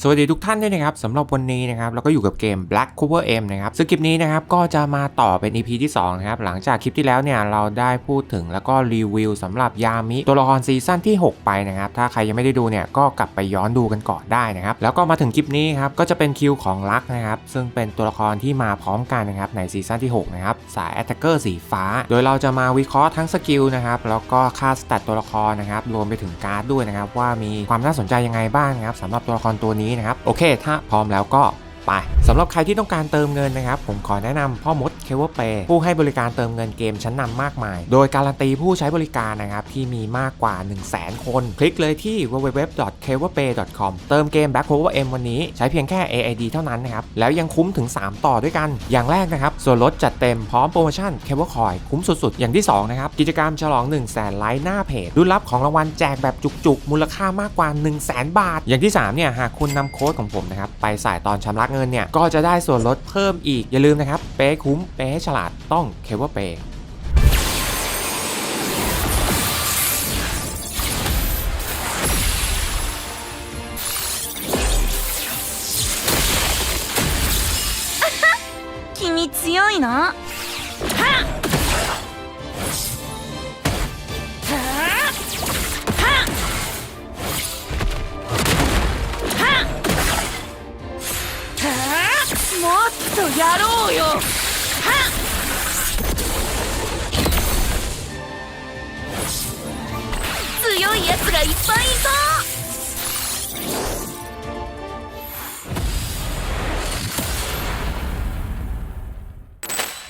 สวัสดีทุกท่านด้วยนะครับสำหรับวันนี้นะครับเราก็อยู่กับเกม Black Cover M นะครับซึ่งคลิปนี้นะครับก็จะมาต่อเป็น EP ที่2นะครับหลังจากคลิปที่แล้วเนี่ยเราได้พูดถึงแล้วก็รีวิวสำหรับยามิตัวละครซีซั่นที่ 6 ไปนะครับถ้าใครยังไม่ได้ดูเนี่ยก็กลับไปย้อนดูกันก่อนได้นะครับแล้วก็มาถึงคลิปนี้ครับก็จะเป็นคิวของลักนะครับซึ่งเป็นตัวละครที่มาพร้อมกันนะครับในซีซั่นที่6นะครับสาย Attacker สีฟ้า โดยเราจะมาวิเคราะห์ทั้งสกิลนะครับแล้วก็ค่าสแตทตัวละครนะครับรวมไปถึงการ์ดด้วยนะครับว่ามีความน่าสนใจยังไงบ้างนะครับสำหรับตัวละครตัวนี้นะครับ โอเค ถ้าพร้อมแล้วก็ไปสำหรับใครที่ต้องการเติมเงินนะครับ ผมขอแนะนำพ่อมด เวอร์เปผู้ให้บริการเติมเงินเกมชั้นนำมากมาย โดยการันตีผู้ใช้บริการนะครับที่มีมากกว่า 1 0 0 0 0แคน คลิกเลยที่ www.keverpay.com เติมเกม Black Clover M วันนี้ใช้เพียงแค่ AID เท่านั้นนะครับ แล้วยังคุ้มถึง 3 ต่อด้วยกัน อย่างแรกนะครับ ส่วนลดจัดเต็มพร้อมโปรโมชั่น Kever Coin คุ้มสุดๆ อย่างที่2นะครับกิจกรรมฉลอง 1 0 0 0 0แสนไลค์หน้าเพจรุ่นรับของรางวัลแจกแบบจุกๆ มูลค่ามากกว่า 1 0 0 0 0แสนบาท อย่างที่3เนี่ยหากคุณนำโค้ดของผมนะครับไปใส่ตอนชำระเงินเนี่ยก็จะได้ส่วนลดเพิ่มอีกอย่าลืมนะครับเป๊คุ้มเปฉลาด ต้อง Kever Pay 君強いなはっはっはっはっもっとやろうよ 奴らいっぱいいそう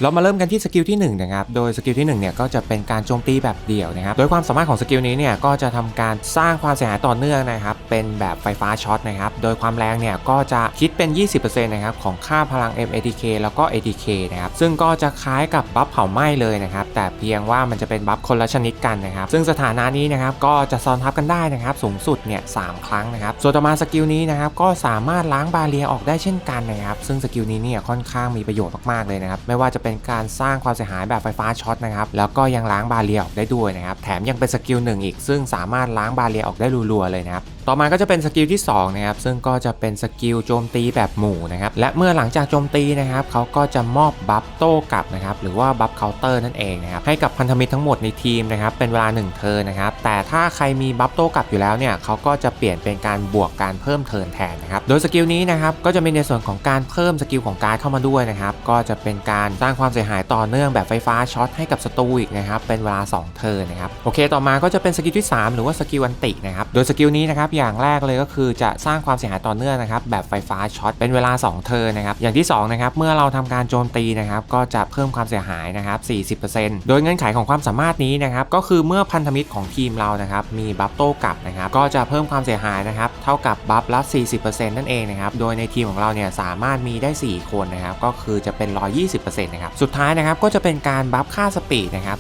เรามาเริ่มกันที่สกิลที่1นะครับ โดยสกิลที่1เนี่ยก็จะเป็นการโจมตีแบบเดี่ยวนะครับ โดยความสามารถของสกิลนี้เนี่ยก็จะทำการสร้างความเสียหายต่อเนื่องนะครับ เป็นแบบไฟฟ้าช็อตนะครับ โดยความแรงเนี่ยก็จะคิดเป็น 20%นะครับของค่าพลัง MATK แล้วก็ ATK นะครับ ซึ่งก็จะคล้ายกับบัฟเผาไหม้เลยนะครับ แต่เพียงว่ามันจะเป็นบัฟคนละชนิดกันนะครับ ซึ่งสถานะนี้นะครับก็จะซ้อนทับกันได้นะครับ สูงสุดเนี่ยสามครั้งนะครับ ส่วนต่อมาสกิลนี้นะครับก็สามารถล้างบาเรียออกได้เช่นกันนะครับ ซึ่งสกิลนี้เนี่ยค่อนข้างมีประโยชน์มากๆเลยนะครับ ไม่ว่าจะเป็นการสร้างความเสียหายแบบไฟฟ้าช็อตนะครับ แล้วก็ยังล้างบาเรียออกได้ด้วยนะครับ แถมยังเป็นสกิลหนึ่งอีก ซึ่งสามารถล้างบาเรียออกได้รัวๆเลยนะครับต่อมาก็จะเป็นสกิลที่2นะครับซึ่งก็จะเป็นสกิลโจมตีแบบหมู่นะครับและเมื่อหลังจากโจมตีนะครับเขาก็จะมอบบัฟโต้กลับนะครับหรือว่าบัฟเคาน์เตอร์นั่นเองนะครับให้กับพันธมิตรทั้งหมดในทีมนะครับเป็นเวลา1เทิร์นนะครับแต่ถ้าใครมีบัฟโต้กลับอยู่แล้วเนี่ยเขาก็จะเปลี่ยนเป็นการบวกการเพิ่มเทิร์นแทนนะครับโดยสกิลนี้นะครับก็จะมีในส่วนของการเพิ่มสกิลของการเข้ามาด้วยนะครับก็จะเป็นการสร้างความเสียหายต่อเนื่องแบบไฟฟ้าช็อตให้กับศัตรูอีกนะครับเป็นเวลา 2 เทิร์นนะครับโอเค ต่อมาก็จะเป็นสกิลที่ 3 หรือว่าสกิลอันตินะครับโดยสกิลนี้นะครับอย่างแรกเลยก็คือจะสร้างความเสียหายต่อเนื่องนะครับแบบไฟฟ้าช็อตเป็นเวลา 2 เทิร์นนะครับอย่างที่2นะครับเมื่อเราทำการโจมตีนะครับก็จะเพิ่มความเสียหายนะครับ 40%โดยเงื่อนไขของความสามารถนี้นะครับก็คือเมื่อพันธมิตรของทีมเรานะครับมีบัฟโต้กลับนะครับก็จะเพิ่มความเสียหายนะครับเท่ากับบัฟละ 40%นั่นเองนะครับโดยในทีมของเราเนี่ยสามารถมีได้ 4 คนนะครับก็คือจะเป็น 120%นะครับสุดท้ายนะครับก็จะเป็นการบัฟค่าสปีดนะครับ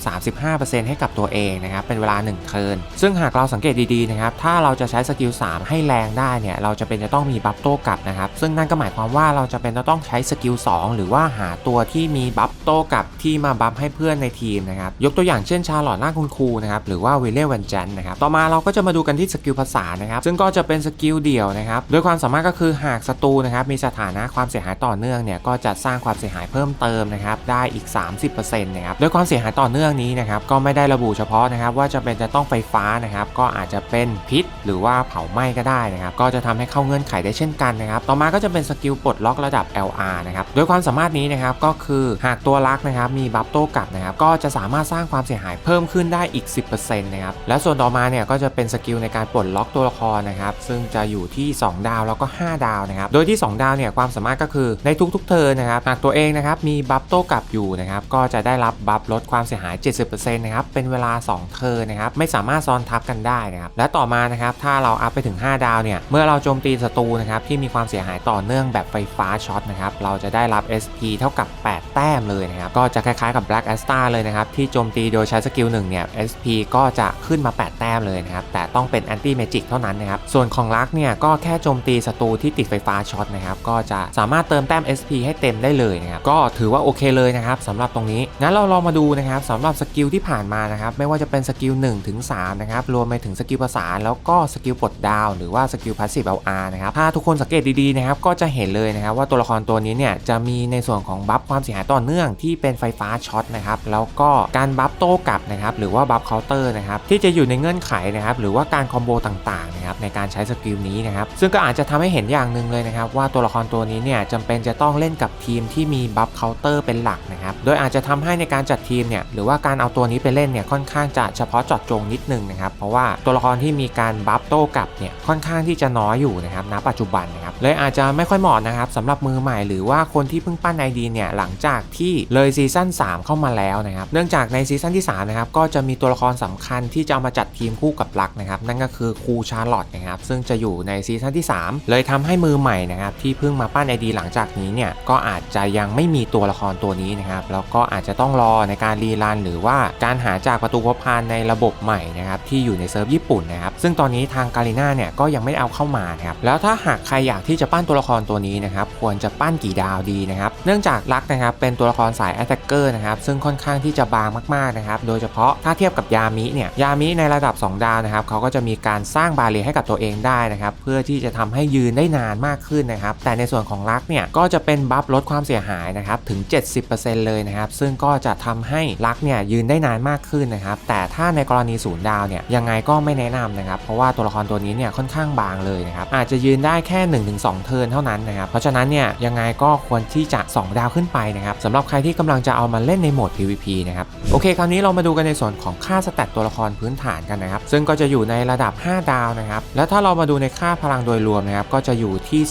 35%ให้กับตัวเองนะครับเป็นเวลา 1 เทิร์นซึ่งหากเราสังเกตดีๆนะครับถ้าเราจะใช้สกิล3ให้แรงได้เนี่ยเราจะเป็นจะต้องมีบัฟโต้กลับนะครับ ซึ่งนั่นก็หมายความว่าเราจะเป็นจะต้องใช้สกิล2หรือว่าหาตัวที่มีบัฟโต้กลับที่มาบัฟให้เพื่อนในทีมนะครับยกตัวอย่างเช่นชาร์ลอตล่าคุณครูนะครับหรือว่าวิลเลียมแวนจันนะครับต่อมาเราก็จะมาดูกันที่สกิลภาษานะครับซึ่งก็จะเป็นสกิลเดี่ยวนะครับโดยความสามารถก็คือหากศัตรูนะครับมีสถานะความเสียหายต่อเนื่องเนี่ยก็จะสร้างความเสียหายเพิ่มเติมนะครับได้อีก 30%นะครับโดยความเสียหายต่อเนื่องนี้นะครับก็ไม่ได้ระบุเฉพาะนะครับว่าจะเป็นจะต้องไฟฟ้านะครับก็อาจจะเป็นพิษหรือว่าเผาไหม้ก็ได้นะครับก็จะทำให้เข้าเงื่อนไขได้เช่นกันนะครับต่อมาก็จะเป็นสกิลปลดล็อกระดับ LR นะครับโดยความสามารถนี้นะครับก็คือหากตัวลักนะครับมีบัฟโต้กลับนะครับก็จะสามารถสร้างความเสียหายเพิ่มขึ้นได้อีก 10%นะครับและส่วนต่อมาเนี่ยก็จะเป็นสกิลในการปลดล็อกตัวละครนะครับซึ่งจะอยู่ที่ 2 ดาวแล้วก็ 5 ดาวนะครับโดยที่ 2 ดาวเนี่ยความสามารถก็คือในทุกๆเทิร์นะครับหากตัวเองนะครับมีบัฟโต้กลับอยู่นะครับก็จะได้รับบัฟลดความเสียหาย 70%นะครับเป็นเวลา 2เทิร์นะครับไม่สามารถซ้อนทับกันได้นะครับและต่อมานะครับถ้าเราอัพไปถึง 5 ดาวเนี่ย เมื่อเราโจมตีศัตรูนะครับที่มีความเสียหายต่อเนื่องแบบไฟฟ้าช็อตนะครับ เราจะได้รับ SP เท่ากับ 8 แต้มเลยนะครับ ก็จะคล้ายๆกับ Black a s t a เลยนะครับ ที่โจมตีโดยใช้สกิลหนึ่งเนี่ย SP ก็จะขึ้นมา 8 แต้มเลยนะครับ แต่ต้องเป็น Anti Magic เท่านั้นนะครับ ส่วนของลักเนี่ยก็แค่โจมตีศัตรูที่ติดไฟฟ้าช็อตนะครับ ก็จะสามารถเติมแต้ม SP ให้เต็มได้เลยนะครับ ก็ถือว่าโอเคเลยนะครับสำหรับตรงนี้ งั้นเราลองมาดูนะครับสำหรับสกิลที่ผ่านมานะครับ ไม่ว่าจะเป็นสกิล1ถึง3นะครับ รวมไปถึงสกิลภาษาแล้วก็สกิลปลดดดาวหรือว่าสกิลพาสซีฟ LR นะครับถ้าทุกคนสังเกตดีๆนะครับก็จะเห็นเลยนะครับว่าตัวละครตัวนี้เนี่ยจะมีในส่วนของบัฟความเสียหายต่อเนื่องที่เป็นไฟฟ้าช็อตนะครับแล้วก็การบัฟโต้กลับนะครับหรือว่าบัฟเคาน์เตอร์นะครับที่จะอยู่ในเงื่อนไขนะครับหรือว่าการคอมโบต่างๆนะครับในการใช้สกิลนี้นะครับซึ่งก็อาจจะทำให้เห็นอย่างหนึ่งเลยนะครับว่าตัวละครตัวนี้เนี่ยจำเป็นจะต้องเล่นกับทีมที่มีบัฟเคาน์เตอร์เป็นหลักนะครับโดยอาจจะทำให้ในการจัดทีมเนี่ยหรือว่าการเอาตัวนี้ไปเล่นเนี่ยค่อนข้างจะเฉพาะเจาะจงนิดนึงนะครับเพราะว่าตัวละครที่มีการบัฟโต้กลับเนี่ยค่อนข้างที่จะน้อยอยู่นะครับณปัจจุบันนะครับ เลยอาจจะไม่ค่อยเหมาะนะครับสำหรับมือใหม่หรือว่าคนที่เพิ่งปั้นไอดีเนี่ยหลังจากที่เลยซีซั่น3 เข้ามาแล้วนะครับเนื่องจากในซีซั่นที่3นะครับก็จะมีตัวละครสำคัญที่จะเอามาจัดทีมคู่กับลักนะครับนั่นก็คือครูชาร์ลอตนะครับซึ่งจะอยู่ในซีซั่นที่ 3 เลยทำให้มือใหม่นะครับที่เพิ่งมาปั้นไอดีหลังจากนี้เนี่ยก็อาจจะยังไม่มีตัวละครตัวนี้นะครับแล้วก็อาจจะต้องรอในการรีรันหรือว่าการหาจากประตูพบพานในระบบใหม่นะครับที่อยู่ในเซิร์ฟญี่ปุ่นนะครับซึ่งตอนนี้ทางการีน่าเนี่ยก็ยังไม่เอาเข้ามานะครับแล้วถ้าหากใครอยากที่ที่จะปั้นตัวละครตัวนี้นะครับควรจะปั้นกี่ดาวดีนะครับ เนื่องจากลักนะครับเป็นตัวละครสายแอตแทกเกอร์นะครับซึ่งค่อนข้างที่จะบางมากๆนะครับโดยเฉพาะถ้าเทียบกับยามิเนี่ยยามิในระดับ 2 ดาวนะครับเขาก็จะมีการสร้างบาเรียให้กับตัวเองได้นะครับเพื่อที่จะทำให้ยืนได้นานมากขึ้นนะครับแต่ในส่วนของลักเนี่ยก็จะเป็นบัฟลดความเสียหายนะครับถึง 70%เลยนะครับซึ่งก็จะทำให้ลักเนี่ยยืนได้นานมากขึ้นนะครับแต่ถ้าในกรณีศูนย์ดาวเนี่ยยังไงก็ไม่แนะนำนะครับเพราะว่าตัวละครตัวนี้เนี่ยค่อนข้างบางเลยนะครับอาจจะยืนได้แค่1-2เทิร์นเท่านั้นนะครับ เพราะฉะนั้นเนี่ยยังไงก็ควรที่จะ 2 ดาวขึ้นไปนะครับสำหรับใครที่กำลังจะเอามาเล่นในโหมด PVP นะครับ โอเค คราวนี้เรามาดูกันในส่วนของค่าสแตตตัวละครพื้นฐานกันนะครับ ซึ่งก็จะอยู่ในระดับ 5 ดาวนะครับ แล้วถ้าเรามาดูในค่าพลังโดยรวมนะครับ ก็จะอยู่ที่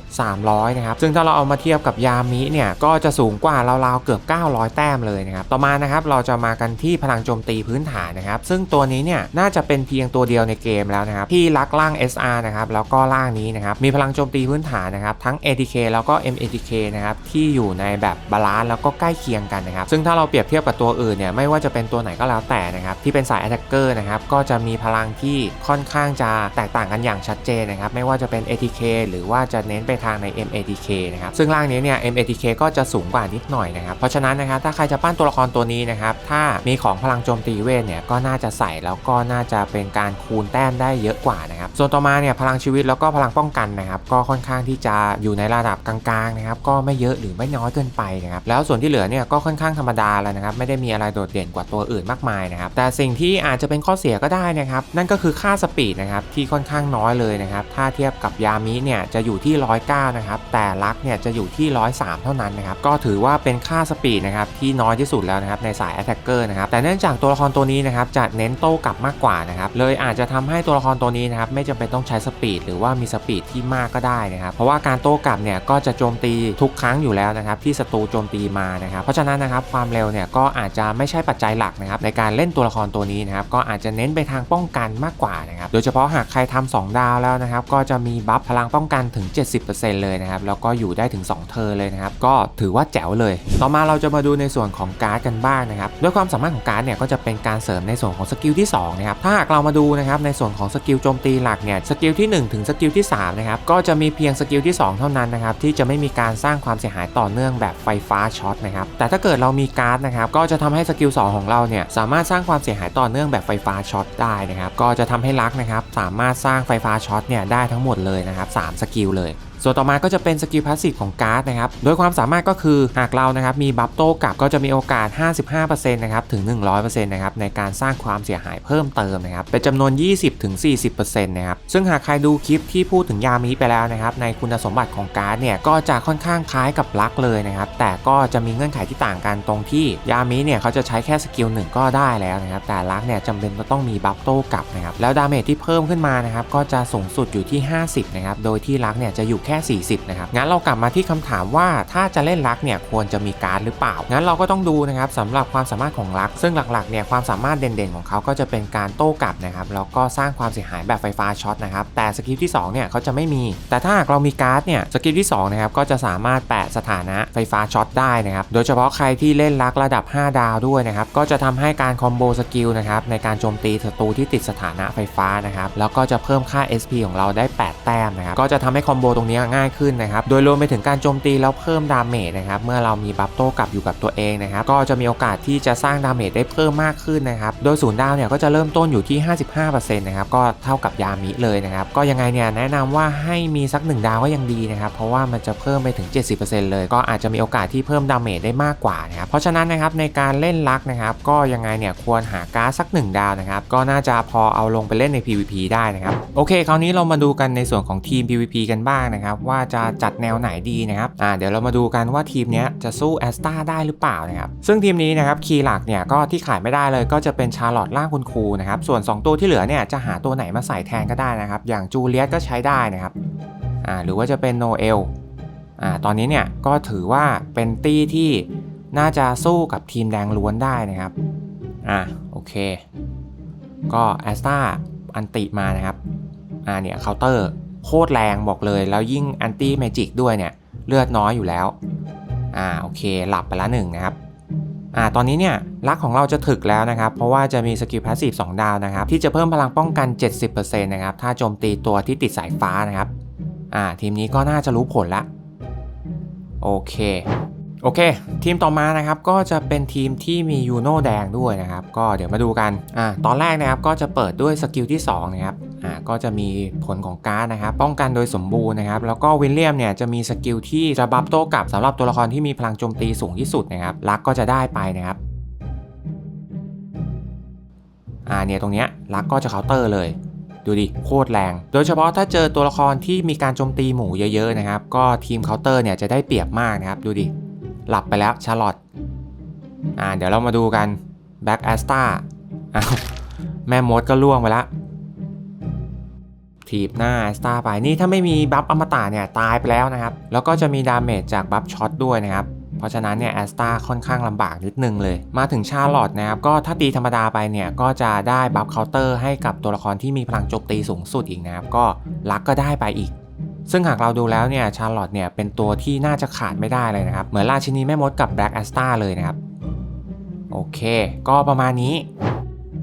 27,300 นะครับ ซึ่งถ้าเราเอามาเทียบกับยามิเนี่ย ก็จะสูงกว่าราวๆเกือบ 900 แต้มเลยนะครับ ต่อมานะครับ เราจะมากันที่พลังโจมตีพื้นฐานนะครับ ซึ่งตัวนี้เนี่ย น่าจะเป็นเพียงตัวเดียวในเกมแล้วนะครับ ที่ลักล่าง SR นะครับ แล้วก็ล่างนี้นะครับ มีพลังโจมตีพื้นฐานนะครับทั้ง ATK แล้วก็ MATK นะครับที่อยู่ในแบบบาลานซ์แล้วก็ใกล้เคียงกันนะครับซึ่งถ้าเราเปรียบเทียบกับตัวอื่นเนี่ยไม่ว่าจะเป็นตัวไหนก็แล้วแต่นะครับที่เป็นสาย Attacker นะครับก็จะมีพลังที่ค่อนข้างจะแตกต่างกันอย่างชัดเจนนะครับไม่ว่าจะเป็น ATK หรือว่าจะเน้นไปทางใน MATK นะครับซึ่งล่างนี้เนี่ย MATK ก็จะสูงกว่านิดหน่อยนะครับเพราะฉะนั้นนะครับถ้าใครจะปั้นตัวละครตัวนี้นะครับถ้ามีของพลังโจมตีเวทเนี่ยก็น่าจะใส่แล้วก็น่าจะเป็นการคูณแต้มได้เยอะกว่านะครับส่วนต่อมาเนี่ยพลังชีวิตแล้วก็พลังป้องกันนะครับก็ค่อนข้างที่จะอยู่ในระดับกลางๆนะครับก็ไม่เยอะหรือไม่น้อยเกินไปนะครับแล้วส่วนที่เหลือเนี่ยก็ค่อนข้างธรรมดาแล้วนะครับไม่ได้มีอะไรโดดเด่นกว่าตัวอื่นมากมายนะครับแต่สิ่งที่อาจจะเป็นข้อเสียก็ได้นะครับนั่นก็คือค่าสปีดนะครับที่ค่อนข้างน้อยเลยนะครับถ้าเทียบกับยามิเนี่ยจะอยู่ที่ 109 นะครับแต่ลักเนี่ยจะอยู่ที่ 103 เท่านั้นนะครับก็ถือว่าเป็นค่าสปีดนะครับที่น้อยที่สุดแล้วนะครับในสาย Attacker นะครับแต่เนื่องจากตัวละครตัวนี้นะครับจะเน้นโต้กลับมากกว่านะครับเลยอาจจะทำให้ตัวละครตัวนี้นะครับไม่จำเป็นต้องใช้สปีดหรือว่ามีสปีดที่มากก็ได้นะครับเพราะว่าการโต้กลับเนี่ยก็จะโจมตีทุกครั้งอยู่แล้วนะครับที่ศัตรูโจมตีมานะครับเพราะฉะนั้นนะครับความเร็วเนี่ยก็อาจจะไม่ใช่ปัจจัยหลักนะครับในการเล่นตัวละครตัวนี้นะครับก็อาจจะเน้นไปทางป้องกันมากกว่านะครับโดยเฉพาะหากใครทำ2ดาวแล้วนะครับก็จะมีบัฟพลังป้องกันถึง 70%เลยนะครับแล้วก็อยู่ได้ถึง 2 เทอร์เลยนะครับก็ถือว่าแจ๋วเลย ต่อมาเราจะมาดูในส่วนของการ์ดกันบ้างนะครับด้วยความสามารถของการ์ดเนี่ยก็จะเป็นการเสริมในส่วนของสกิลที่2นะครับถ้าหากเรามาดูนะครับในส่วนของสกิลโจมตีหลักเนี่ยสกิลที่ 1 ถึงสกิลที่3นะครับก็จะมีเพียงสกิลที่ 2 เท่านั้นนะครับที่จะไม่มีการสร้างความเสียหายต่อเนื่องแบบไฟฟ้าช็อตนะครับแต่ถ้าเกิดเรามีการ์ดนะครับก็จะทำให้สกิล2ของเราเนี่ยสามารถสร้างความเสียหายต่อเนื่องแบบไฟฟ้าช็อตได้นะครับก็จะทำให้ลักนะครับสามารถสร้างไฟฟ้าช็อตเนี่ยได้ทั้งหมดเลยนะครับ3สกิลเลย ส่วนต่อมาก็จะเป็นสกิลพาสซีฟของการ์ดนะครับ โดยความสามารถก็คือหากเรานะครับมีบัฟโต้กลับก็จะมีโอกาส 55%นะครับถึง 100%นะครับในการสร้างความเสียหายเพิ่มเติมนะครับเป็นจำนวน 20-40%นะครับซึ่งหากใครดูคลิปที่พูดถึงยามิไปแล้วนะครับในคุณสมบัติของการ์ดเนี่ยก็จะค่อนข้างคล้ายกับลักเลยนะครับแต่ก็จะมีเงื่อนไขที่ต่างกันตรงที่ยามิเนี่ยเขาจะใช้แค่สกิลหนึ่งก็ได้แล้วนะครับแต่ลักเนี่ยจำเป็นจะต้องมีบัฟโต้กลับนะครับแล้วดาเมจที่เพิ่มขึ้นมานะครับก็จะสูงสุดอยู่ที่ 50นะครับโดยที่ลักเนี่ยจะอยู่แค่ค่ 40 นะครับ งั้นเรากลับมาที่คำถามว่าถ้าจะเล่นลักเนี่ยควรจะมีการ์ดหรือเปล่า งั้นเราก็ต้องดูนะครับสำหรับความสามารถของลัก ซึ่งหลักๆเนี่ยความสามารถเด่นๆของเขาก็จะเป็นการโต้กลับนะครับแล้วก็สร้างความเสียหายแบบไฟฟ้าช็อตนะครับแต่สกิลที่2เนี่ยเขาจะไม่มี แต่ถ้าหากเรามีการ์ดเนี่ยสกิลที่2นะครับก็จะสามารถแปะสถานะไฟฟ้าช็อตได้นะครับโดยเฉพาะใครที่เล่นลักระดับ 5 ดาวด้วยนะครับก็จะทำให้การคอมโบสกิลนะครับในการโจมตีศัตรูที่ติดสถานะไฟฟ้านะครับแล้วก็จะเพิ่มค่า SP ของเราได้ 8 แต้มนะครับก็จะทำให้คอมโบตรงนี้ง่ายขึ้นนะครับ โดยรวมไปถึงการโจมตีแล้วเพิ่มดาเมจนะครับ เมื่อเรามีบัฟโต้กลับอยู่กับตัวเองนะครับ ก็จะมีโอกาสที่จะสร้างดาเมจได้เพิ่มมากขึ้นนะครับ โดยศูนย์ดาวเนี่ยก็จะเริ่มต้นอยู่ที่ 55%นะครับ ก็เท่ากับยามิเลยนะครับ ก็ยังไงเนี่ยแนะนำว่าให้มีสัก 1 ดาวก็ยังดีนะครับ เพราะว่ามันจะเพิ่มไปถึง 70%เลย ก็อาจจะมีโอกาสที่เพิ่มดาเมจได้มากกว่านะครับ เพราะฉะนั้นนะครับในการเล่นลักนะครับ ก็ยังไงเนี่ยควรหาการ์ดสัก 1 ดาวนะครับก็น่าจะพอเอาลงไปเล่นใน PVP ได้นะครับโอเค คราวนี้เรามาดูกันในส่วนของทีม PVP กันบ้างนะครับว่าจะจัดแนวไหนดีนะครับอ่าเดี๋ยวเรามาดูกันว่าทีมนี้จะสู้แอสตาได้หรือเปล่านะครับซึ่งทีมนี้นะครับคีย์หลักเนี่ยก็ที่ขายไม่ได้เลยก็จะเป็นชาร์ลอตล่างคุณครูนะครับส่วน 2 ตัวที่เหลือเนี่ยจะหาตัวไหนมาใส่แทนก็ได้นะครับอย่างจูเลียสก็ใช้ได้นะครับอ่าหรือว่าจะเป็นโนเอลอ่าตอนนี้เนี่ยก็ถือว่าเป็นตี้ที่น่าจะสู้กับทีมแดงล้วนได้นะครับอ่าโอเค ก็แอสตาอันติมานะครับอ่าเนี่ยเคาน์เตอร์ โคตรแรงบอกเลย แล้วยิ่งแอนตี้เมจิกด้วยเนี่ย เลือดน้อยอยู่แล้ว อ่าโอเค หลับไปละหนึ่งนะครับอ่าตอนนี้เนี่ยลักของเราจะถึกแล้วนะครับ เพราะว่าจะมีสกิลพาสซีฟ2ดาวนะครับ ที่จะเพิ่มพลังป้องกัน 70%นะครับ ถ้าโจมตีตัวที่ติดสายฟ้านะครับ อ่า ทีมนี้ก็น่าจะรู้ผลละ โอเค โอเค ทีมต่อมานะครับ ก็จะเป็นทีมที่มียูโน่แดงด้วยนะครับ ก็เดี๋ยวมาดูกัน อ่า ตอนแรกนะครับก็จะเปิดด้วยสกิลที่ 2 นะครับ อ่าก็จะมีผลของการ์ดนะครับป้องกันโดยสมบูรณ์นะครับ แล้วก็วิลเลียมเนี่ยจะมีสกิลที่จะบัฟโต้กลับสำหรับตัวละครที่มีพลังโจมตีสูงที่สุดนะครับลักก็จะได้ไปนะครับอ่าเนี่ยตรงเนี้ยลักก็จะเคาน์เตอร์เลยดูดิโคตรแรง โดยเฉพาะถ้าเจอตัวละครที่มีการโจมตีหมู่เยอะๆนะครับ ก็ทีมเคาน์เตอร์เนี่ยจะได้เปรียบมากนะครับ ดูดิ หลับไปแล้วชาร์ลอตอ่าเดี๋ยวเรามาดูกันแบ็กแอสตาอ้าวแม่มดก็ล่วงไปแล้ว ทีบหน้าแอสตาร์ไปนี่ถ้าไม่มีบัฟอมตะเนี่ยตายไปแล้วนะครับ แล้วก็จะมีดาเมจจากบัฟช็อตด้วยนะครับเพราะฉะนั้นเนี่ยแอสตาค่อนข้างลำบากนิดนึงเลย มาถึงชาร์ลอตนะครับ ก็ถ้าตีธรรมดาไปเนี่ย ก็จะได้บัฟเคาน์เตอร์ให้กับตัวละครที่มีพลังโจมตีสูงสุดอีกนะครับ ก็ลักก็ได้ไปอีก ซึ่งหากเราดูแล้วเนี่ยชาร์ลอตเนี่ยเป็นตัวที่น่าจะขาดไม่ได้เลยนะครับ เหมือนราชินีแม่มดกับแบล็กแอสตาเลยนะครับ โอเค ก็ประมาณนี้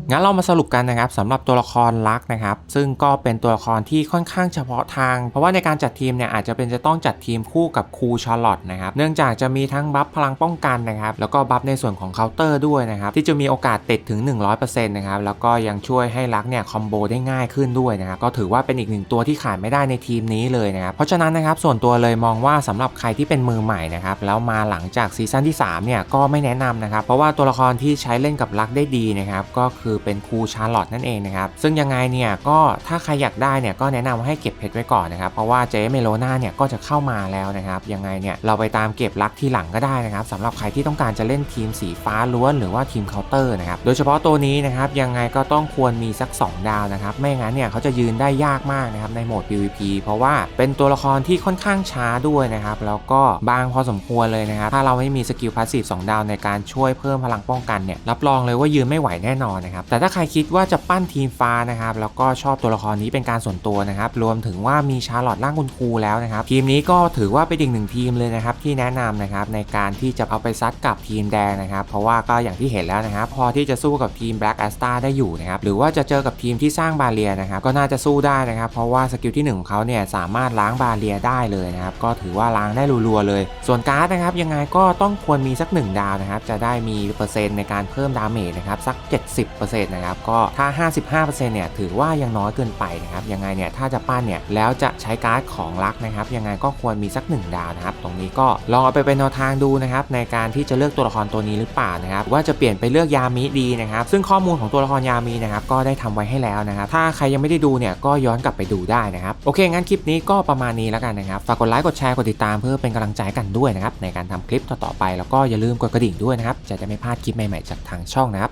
งั้นเรามาสรุปกันนะครับสำหรับตัวละครลักนะครับ ซึ่งก็เป็นตัวละครที่ค่อนข้างเฉพาะทาง เพราะว่าในการจัดทีมเนี่ยอาจจะเป็นจะต้องจัดทีมคู่กับครูชาร์ลอตนะครับเนื่องจากจะมีทั้งบัฟพลังป้องกันนะครับแล้วก็บัฟในส่วนของเคาน์เตอร์ด้วยนะครับที่จะมีโอกาสติดถึง 100%นะครับแล้วก็ยังช่วยให้ลักเนี่ยคอมโบได้ง่ายขึ้นด้วยนะครับก็ถือว่าเป็นอีกหนึ่งตัวที่ขาดไม่ได้ในทีมนี้เลยนะครับเพราะฉะนั้นนะครับส่วนตัวเลยมองว่าสำหรับใครที่เป็นมือใหม่นะครับแล้วมาหลังจากซีซั่นที่3เนี่ยก็ไม่แนะนำนะครับเพราะว่าตัวละครที่ใช้เล่นกับลักได้ดีนะครับก็คือเป็นครูชาร์ลอตนั่นเองนะครับซึ่งยังไงเนี่ยก็ถ้าใครอยากได้เนี่ยก็แนะนำให้เก็บเพชรไว้ก่อนนะครับเพราะว่าเจเมโลนาเนี่ยก็จะเข้ามาแล้วนะครับยังไงเนี่ยเราไปตามเก็บลักที่หลังก็ได้นะครับสำหรับใครที่ต้องการจะเล่นทีมสีฟ้าล้วนหรือว่าทีมเคาน์เตอร์นะครับโดยเฉพาะตัวนี้นะครับยังไงก็ต้องควรมีสัก 2 ดาวนะครับไม่งั้นเนี่ยเขาจะยืนได้ยากมากนะครับในโหมด PVP เพราะว่าเป็นตัวละครที่ค่อนข้างช้าด้วยนะครับแล้วก็บางพอสมควรเลยนะครับถ้าเราไม่มีสกิลพาสซีฟ2ดาวในการช่วยเพิ่มพลังป้องกันเนี่ยรับรองเลยว่ายืนไม่ไหวแน่นอนนะครับแต่ถ้าใครคิดว่าจะปั้นทีมฟ้านะครับแล้วก็ชอบตัวละครนี้เป็นการส่วนตัวนะครับรวมถึงว่ามีชาร์ลอตล่างคุณครูแล้วนะครับทีมนี้ก็ถือว่าเป็นอีกหนึ่งทีมเลยนะครับที่แนะนำนะครับในการที่จะเอาไปซัดกับทีมแดงนะครับเพราะว่าก็อย่างที่เห็นแล้วนะครับพอที่จะสู้กับทีม Black a s t a ได้อยู่นะครับหรือว่าจะเจอกับทีมที่สร้างบาเรียนะครับก็น่าจะสู้ได้นะครับเพราะว่าสกิลที่หนึ่งของเขาเนี่ยสามารถล้างบาเรียได้เลยนะครับก็ถือว่าล้างได้รัวๆเลย ส่วนการ์ดนะครับยังไงก็ต้องควรมีสัก 1 ดาวนะครับจะได้มีเปอร์เซ็นต์ในการเพิ่มดาเมจนะครับสัก 70%นะครับก็ถ้า 55%เนี่ยถือว่ายังน้อยเกินไปนะครับยังไงเนี่ยถ้าจะปั้นเนี่ยแล้วจะใช้การ์ดของลักนะครับยังไงก็ควรมีสัก 1 ดาวนะครับตรงนี้ก็ลองเอาไปเป็นแนวทางดูนะครับในการที่จะเลือกตัวละครตัวนี้หรือเปล่านะครับว่าจะเปลี่ยนไปเลือกยามิดีนะครับซึ่งข้อมูลของตัวละครยามีนะครับก็ได้ทำไว้ให้แล้วนะครับถ้าใครยังไม่ได้ดูเนี่ยก็ย้อนกลับไปดูได้นะครับโอเคงั้นคลิปนี้ก็ประมาณนี้แล้วกันนะครับฝากกดไลค์กดแชร์กดติดตามเพื่อเป็นกำลังใจกันด้วยนะครับในการทำคลิปต่อๆไป แล้วก็อย่าลืมกดกระดิ่งด้วยนะครับจะได้ไม่พลาดคลิปใหม่ๆจากทางช่องนะครับ